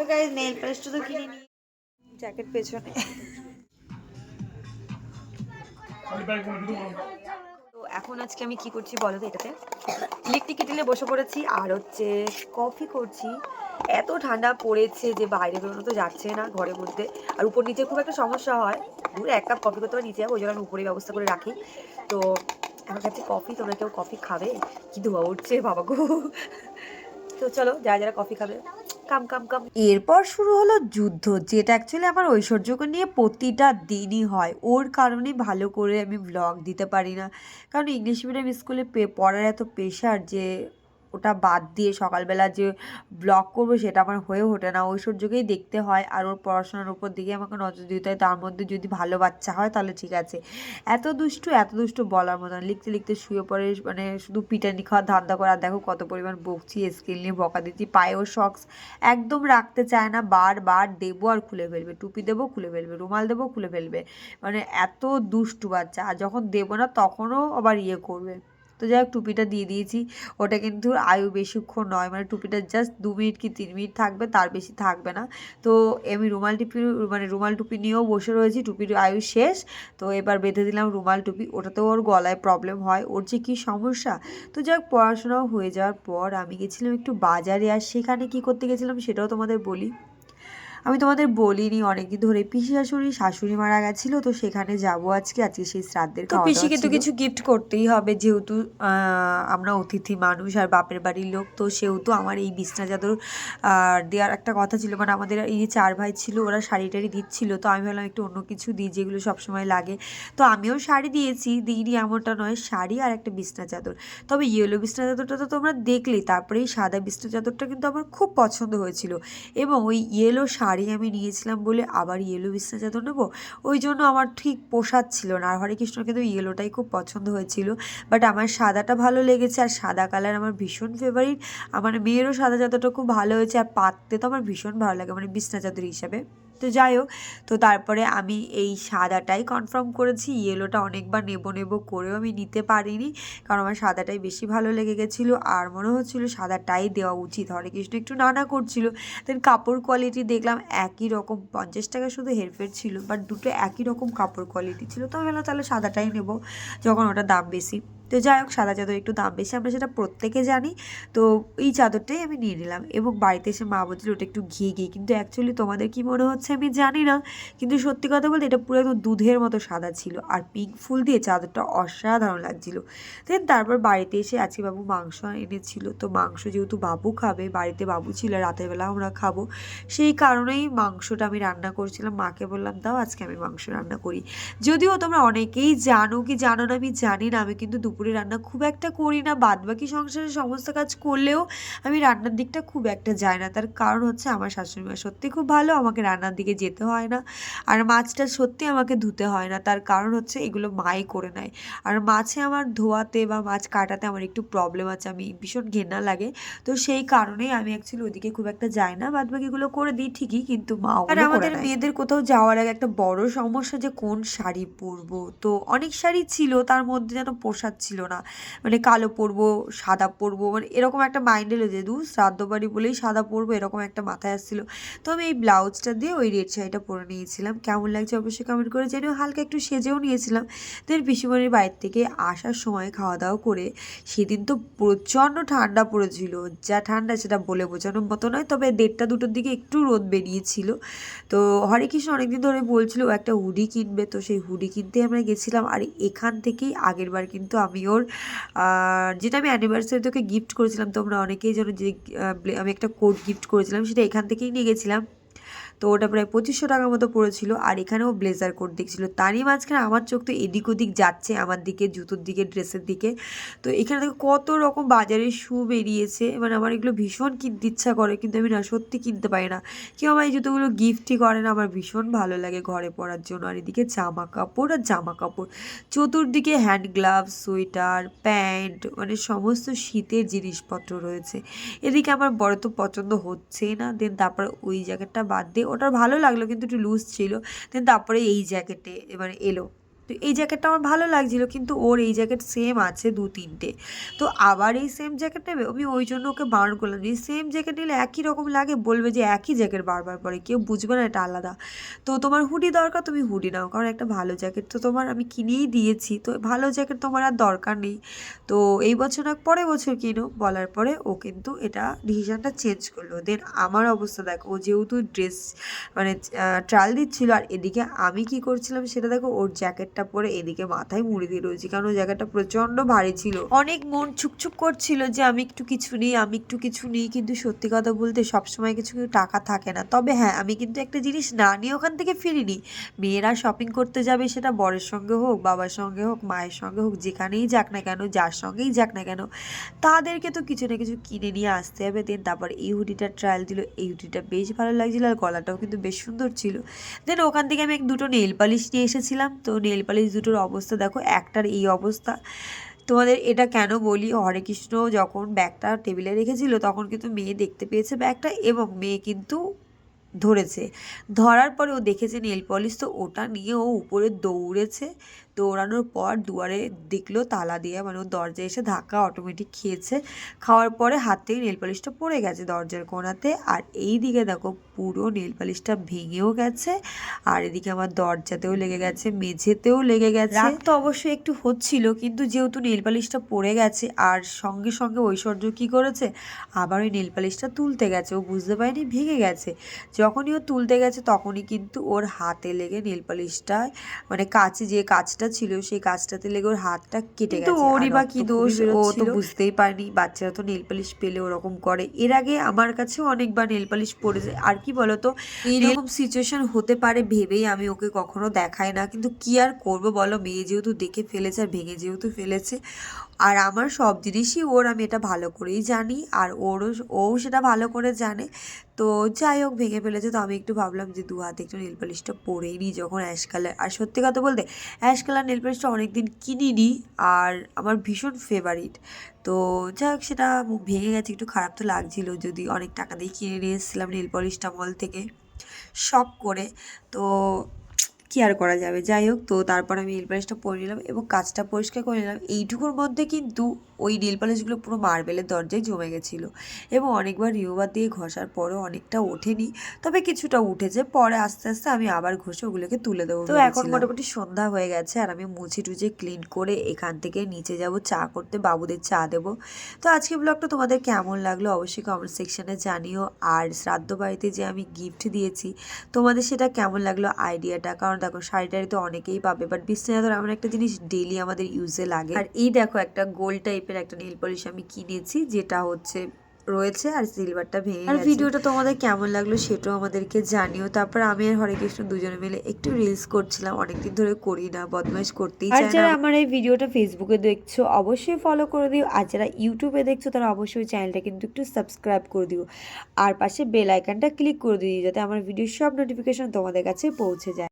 তো guys nail paste তো কিনে নিই জ্যাকেট পেছনে। তো এখন আজকে আমি কি করছি বলো তো এটাতে? ইলেকট্রিক কেটেলে বসে পড়েছি, আর হচ্ছে কফি করছি। এত ঠান্ডা পড়েছে যে বাইরে বেরোনো তো যাচ্ছে না ঘরের মধ্যে। আর উপর নিচে খুব একটা সমস্যা হয়। দূরে এক কাপ কফি করতে হবে নিচে যাব, ওই জন্য আমি উপরে ব্যবস্থা করে রাখি। তো আমার কাছে কফি তোমরা কেউ কফি খাবে? কি ধোয়া উঠছে বাবা গো তো চলো, যারা যারা কফি খাবে। কাম কাম কাম। এরপর শুরু হলো যুদ্ধ, যেটা অ্যাকচুয়ালি আমার ঐশ্বর্যকে নিয়ে প্রতিটা দিনই হয়। ওর কারণে ভালো করে আমি ব্লগ দিতে পারি না। কারণ ইংলিশ মিডিয়াম স্কুলে পড়ার এত প্রেশার যে ওটা বাদ দিয়ে সকালবেলা যে ব্লগ করব সেটা আমার হয়ে ওঠে না। ঐশ্বর্যকেই দেখতে হয় আর ওর পড়াশোনার উপর দিকে আমাকে নজর দিতে হয়। তার মধ্যে যদি ভালো বাচ্চা হয় তাহলে ঠিক আছে। এত দুষ্টু এত দুষ্টু বলার মতো না। লিখতে লিখতে শুয়ে পড়ে মানে শুধু পিটানি খাওয়া, ধান্দা করা। দেখো কত পরিমাণ বকছি স্কেল নিয়ে বকা দিচ্ছি। পায়েও শক্স একদম রাখতে চায় না। বারবার দেবো আর খুলে ফেলবে। টুপি দেবো, খুলে ফেলবে। রুমাল দেবো, খুলে ফেলবে। মানে এত দুষ্টু বাচ্চা। আর যখন দেবো না তখনও আবার ইয়ে করবে। তো যাই হোক, টুপিটা দিয়ে দিয়েছি। ওটা কিন্তু আয়ু বেশিক্ষণ নয় মানে টুপিটা জাস্ট দু মিনিট কি তিন মিনিট থাকবে, তার বেশি থাকবে না। তো আমি রুমাল টুপি মানে রুমাল টুপি নিয়েও বসে রয়েছি, টুপির আয়ু শেষ। তো এবার বেঁধে দিলাম রুমাল টুপি, ওটাতেও ওর গলায় প্রবলেম হয়, ওর যে কী সমস্যা? তো যাই হোক, পড়াশোনাও হয়ে যাওয়ার পর আমি গেছিলাম একটু বাজারে, আর সেখানে কি করতে গেছিলাম সেটাও তোমাদের বলি। আমি তোমাদের বলিনি অনেকদিন ধরে পিসি শাশুড়ি শাশুড়ি মারা গেছিল তো সেখানে যাব আজকে আজকে সেই শ্রাদ্ধের তো পিসিকে তো কিছু গিফট করতেই হবে যেহেতু আমরা অতিথি মানুষ আর বাপের বাড়ির লোক তো সেহেতু আমার এই বিছনা চাদর আর দেওয়ার একটা কথা ছিল মানে আমাদের এই যে চার ভাই ছিল ওরা শাড়ি টাড়ি দিচ্ছিল তো আমি ভাবলাম একটু অন্য কিছু দিই যেগুলো সবসময় লাগে। তো আমিও শাড়ি দিয়েছি দিইনি এমনটা নয় শাড়ি আর একটা বিছনা চাদর। তবে ইয়েলো বিছনা চাদরটা তো তোমরা দেখলেই তারপরে এই সাদা বিছনা চাদরটা কিন্তু আমার খুব পছন্দ হয়েছিল। এবং ওই ইয়েলো শাড়ি আমি নিয়েছিলাম বলে আবার ইয়েলো বিছনা চাদর নেব। ওই জন্য আমার ঠিক পোষাচ্ছিল না। আর হরে কৃষ্ণ, কিন্তু ইয়েলোটাই খুব পছন্দ হয়েছিল। বাট আমার সাদাটা ভালো লেগেছে আর সাদা কালার আমার ভীষণ ফেভারিট আমার মেয়েরও সাদা চাদরটা খুব ভালো হয়েছে। আর পাততে তো আমার ভীষণ ভালো লাগে মানে বিছনা চাদর হিসাবে। তো যাই হোক, তো তারপরে আমি এই সাদাটাই কনফার্ম করেছি। ইয়েলোটা অনেকবার নেব নেব করেও আমি নিতে পারিনি, কারণ আমার সাদাটাই বেশি ভালো লেগে গেছিল। আর মনে হচ্ছিল সাদাটাই দেওয়া উচিত। হরে কৃষ্ণ একটু নানা করছিল। দেন কাপড় কোয়ালিটি দেখলাম একই রকম। পঞ্চাশ টাকা শুধু হেরফের ছিল বাট দুটো একই রকম কাপড় কোয়ালিটি ছিল। তো আমি ভাবলাম তাহলে সাদাটাই নেব, যখন ওটা দাম বেশি। তো যাই হোক সাদা চাদর একটু দাম বেশি, আমরা সেটা প্রত্যেকে জানি। তো এই চাদরটাই আমি নিয়ে নিলাম এবং বাড়িতে এসে মা বলছিল ওটা একটু ঘিয়ে ঘিয়ে কিন্তু অ্যাকচুয়ালি তোমাদের কি মনে হচ্ছে আমি জানি না। কিন্তু সত্যি কথা বলতে এটা পুরো একদম দুধের মতো সাদা ছিল আর পিঙ্ক ফুল দিয়ে চাদরটা অসাধারণ লাগছিল। দেন তারপর বাড়িতে এসে আজকে বাবু মাংস এনেছিল। তো মাংস যেহেতু বাবু খাবে, বাড়িতে বাবু ছিল, রাতের বেলা আমরা খাব। সেই কারণেই মাংসটা আমি রান্না করছিলাম। মাকে বললাম, দাও, আজকে আমি মাংস রান্না করি। যদিও তোমরা অনেকেই জানো কি জানো না, আমি জানি না। আমি কিন্তু দুপুরে রান্না খুব একটা করি না বাদ বাকি সংসারের সমস্ত কাজ করলেও আমি রান্নার দিকটা খুব একটা যাই না। তার কারণ হচ্ছে আমার শাশুড়ি মা সত্যি খুব ভালো আমাকে রান্নার দিকে যেতে হয় না আর মাছটা সত্যি আমাকে ধুতে হয় না। তার কারণ হচ্ছে এগুলো মাই করে নেয়। আর মাছে আমার ধোয়াতে বা মাছ কাটাতে আমার একটু প্রবলেম আছে আমি ভীষণ ঘেন্না লাগে। তো সেই কারণেই আমি অ্যাকচুয়ালি ওদিকে খুব একটা যাই না বাদ বাকিগুলো করে দিই ঠিকই কিন্তু মা আর আমাদের মেয়েদের কোথাও যাওয়ার আগে একটা বড় সমস্যা যে কোন শাড়ি পরবো? তো অনেক শাড়ি ছিল তার মধ্যে যেন পোষাচ্ছিল না। মানে কালো পরবো, সাদা পরবো মানে এরকম একটা মাইন্ডে লেগে দু শ্রাদ্ধ বাড়ি বলেই সাদা পরবো, এরকম একটা মাথায় আসছিল। তো আমি এই ব্লাউজটা দিয়ে ওই রেড শাড়িটা পরে নিয়েছিলাম। কেমন লাগছে অবশ্যই কমেন্ট করে জানিও। হালকা একটু সেজেও নিয়েছিলাম। দেন পিসিমণির বাইরে থেকে আসার সময় খাওয়া দাওয়া করে সেদিন তো প্রচণ্ড ঠান্ডা পড়েছিল। যা ঠান্ডা সেটা বলে বোঝানোর মতো নয়, তবে দেড়টা দুটোর দিকে একটু রোদ বেরিয়েছিল। তো হরে কৃষ্ণ অনেকদিন ধরে বলছিল একটা হুডি কিনবে। তো সেই হুডি কিনতে আমরা গেছিলাম। আর এখান থেকেই আগের বার কিন্তু আমি ওর আর যেটা আমি অ্যানিভার্সারি তোকে গিফট করেছিলাম, তোমরা অনেকেই জানো যে আমি একটা কোড গিফট করেছিলাম, সেটা এখান থেকেই নিয়ে গেছিলাম। তো ওটা প্রায় পঁচিশশো টাকার মতো পড়েছিল, আর এখানেও ব্লেজার কোট দেখছিল। তারই মাঝখানে আমার চোখ তো এদিক ওদিক যাচ্ছে, আমার দিকে, জুতোর দিকে ড্রেসের দিকে। তো এখানে দেখো কত রকম বাজারে শু বেরিয়েছে মানে আমার এগুলো ভীষণ কিনতে ইচ্ছা করে, কিন্তু আমি না সত্যি কিনতে পারি না। কেউ আমার এই জুতোগুলো গিফটই করে না, আমার ভীষণ ভালো লাগে ঘরে পরার জন্য। আর এদিকে জামা কাপড় আর জামা কাপড় চতুর্দিকে হ্যান্ড গ্লাভস সোয়েটার প্যান্ট মানে সমস্ত শীতের জিনিসপত্র রয়েছে। এদিকে আমার বড় তো পছন্দ হচ্ছেই না দেন তারপর ওই জ্যাকেটটা বাদ দিয়ে ওটা ভালো লাগল কিন্তু একটু লুজ ছিল। দেন তারপরে এই জ্যাকেটে এবার এলো। তো এই জ্যাকেটটা আমার ভালো লাগছিল, কিন্তু ওর এই জ্যাকেট সেম আছে দু তিনটে। তো আবার এই সেম জ্যাকেট নেবে? আমি ওই জন্য ওকে বারণ করলাম যে সেম জ্যাকেট নিলে একই রকম লাগে? বলবে যে, একই জ্যাকেট বারবার পরে, কেউ বুঝবে না, এটা আলাদা। তো তোমার হুডি দরকার, তুমি হুডি নাও, কারণ একটা ভালো জ্যাকেট তো তোমার আমি কিনেই দিয়েছি, তো ভালো জ্যাকেট তোমার আর দরকার নেই। তো এই বছর না, পরের বছর কিনো, বলার পরে ও কিন্তু এটা ডিসিশনটা চেঞ্জ করল। দেন আমার অবস্থা দেখো, ও যেহেতু ড্রেস মানে ট্রায়াল দিচ্ছিল, আর এদিকে আমি কি করছিলাম সেটা দেখো, ওর জ্যাকেটটা পরে এদিকে মাথায় মুড়ি দিয়ে রয়েছি, কারণ ওই জায়গাটা প্রচণ্ড ভারী ছিল। অনেক মন ছুকছুক করছিল যে আমি একটু কিছু নিই, আমি একটু কিছু নিই, কিন্তু সত্যি কথা বলতে সবসময় কিছু কিছু টাকা থাকে না। তবে হ্যাঁ আমি কিন্তু একটা জিনিস না নিয়ে ওখান থেকে ফিরিনি। মেয়েরা শপিং করতে যাবে সেটা বরের সঙ্গে হোক, বাবার সঙ্গে হোক, মায়ের সঙ্গে হোক, যেখানেই যাক না কেন, যার সঙ্গেই যাক না কেন, তাদেরকে তো কিছু না কিছু কিনে নিয়ে আসতে হবে। দেন তারপর এই হুডিটা ট্রায়াল দিল, এই হুডিটা বেশ ভালো লাগছিল আর গলাটাও কিন্তু বেশ সুন্দর ছিল। দেন ওখান থেকে আমি এক দুটো নেল পালিশ নিয়ে এসেছিলাম। তো নেল পালিশ দুটোর অবস্থা, দেখো একটার এই অবস্থা। তোমাদের এটা কেন বলি? হরে কৃষ্ণ যখন ব্যাগটা টেবিলে রেখেছিল, তখন কিন্তু মেয়ে দেখতে পেয়েছে ব্যাগটা এবং মেয়ে কিন্তু ধরেছে। ধরার পরে ও দেখেছে নেল পলিশ, তো ওটা নিয়ে ও উপরে দৌড়েছে। দৌড়ানোর পর দুয়ারে দেখল তালা দিয়ে মানে ও দরজায় এসে ধাক্কা অটোমেটিক খেয়েছে। খাওয়ার পরে হাত থেকে নেল পালিশটা পড়ে গেছে দরজার কোণাতে আর এই দিকে দেখো পুরো নেল পালিশটা ভেঙেও গেছে, আর এদিকে আমার দরজাতেও লেগে গেছে, মেঝেতেও লেগে গেছে। রাগ তো অবশ্যই একটু হচ্ছিল, কিন্তু যেহেতু নেল পালিশটা পড়ে গেছে, আর সঙ্গে সঙ্গে ঐশ্বর্য কি করেছে? আবার ওই নেল পালিশটা তুলতে গেছে, ও বুঝতে পারেনি, ভেঙে গেছে। যখনই ও তুলতে গেছে, তখনই কিন্তু ওর হাতে লেগে নেল পালিশটা মানে কাছে যে কাজটা ছিল সেই গাছটাতে লেগে ওর হাতটা কেটে গেছে। ওরই বা কি দোষ? ও তো বুঝতেই পারেনি। বাচ্চারা তো নেল পালিশ পেলে ওরকম করে। এর আগে আমার কাছেও অনেকবার নেল পালিশ পড়েছে আর কি বলতো? এইরকম সিচুয়েশন হতে পারে ভেবেই আমি ওকে কখনো দেখাই না। কিন্তু কি আর করব বলো? মেয়ে যেহেতু দেখে ফেলেছে আর ভেঙে যেহেতু ফেলেছে আর আমার সব জিনিসই ওর, আমি এটা ভালো করেই জানি আর ওরও, ও সেটা ভালো করে জানে। তো যাই হোক, ভেঙে ফেলেছে। তো আমি একটু ভাবলাম যে দু হাতে একটু নেল পালিশটা পরেই নিই যখন অ্যাশ কালার আর সত্যি কথা বলতে অ্যাশ কালার নেল পালিশটা অনেকদিন কিনিনি আর আমার ভীষণ ফেভারিট তো যাই হোক, সেটা ভেঙে গেছে, একটু খারাপ তো লাগছিল। যদি অনেক টাকা দিয়ে কিনে নিয়ে এসেছিলাম নেল পলিশটা মল থেকে শখ করে। তো কি আর করা যাবে? যাই হোক তো তারপর আমি নেল পালিশটা পরে নিলাম এবং কাজটা পরিষ্কার করে নিলাম। এইটুকুর মধ্যে কিন্তু ওই নেল পালিশগুলো পুরো মার্বেলের দরজায় জমে গেছিল এবং অনেকবার রিওবার দিয়ে ঘষার পরেও অনেকটা ওঠেনি। তবে কিছুটা উঠেছে পরে আস্তে আস্তে আমি আবার ঘষে ওগুলোকে তুলে দেবো তো এখন মোটামুটি সন্ধ্যা হয়ে গেছে আর আমি মুছে টুছে ক্লিন করে এখান থেকে নিচে যাব চা করতে বাবুদের চা দেবো। তো আজকে ব্লগটা তোমাদের কেমন লাগল অবশ্যই কমেন্ট সেকশনে জানিও। আর শ্রাদ্ধ বাড়িতে যে আমি গিফট দিয়েছি তোমাদের সেটা কেমন লাগল আইডিয়াটা কারণ দেখো শাড়ি টাড়ি তো অনেকেই পাবে বাট বিছনাচাদর এমন একটা জিনিস ডেলি আমাদের ইউজে লাগে। আর এই দেখো একটা গোল টাইপের একটা নেল পলিশ আমি কিনেছি যেটা হচ্ছে রয়েছে আর সিলভারটা ভেঙে আর ভিডিওটা তোমাদের কেমন লাগল সেটাও আমাদেরকে জানিও। তারপর আমি আর হরে কৃষ্ণ দুজনে মিলে একটু রিলস করছিলাম অনেকদিন ধরে করি না বদমাইশ করতেই আর যারা আমার এই ভিডিওটা ফেসবুকে দেখছ অবশ্যই ফলো করে দিও আর যারা ইউটিউবে দেখছ তারা অবশ্যই চ্যানেলটা কিন্তু একটু সাবস্ক্রাইব করে দিও। আর পাশে বেল আইকনটা ক্লিক করে দিও যাতে আমার ভিডিওর সব নোটিফিকেশন তোমাদের কাছে পৌঁছে যায়।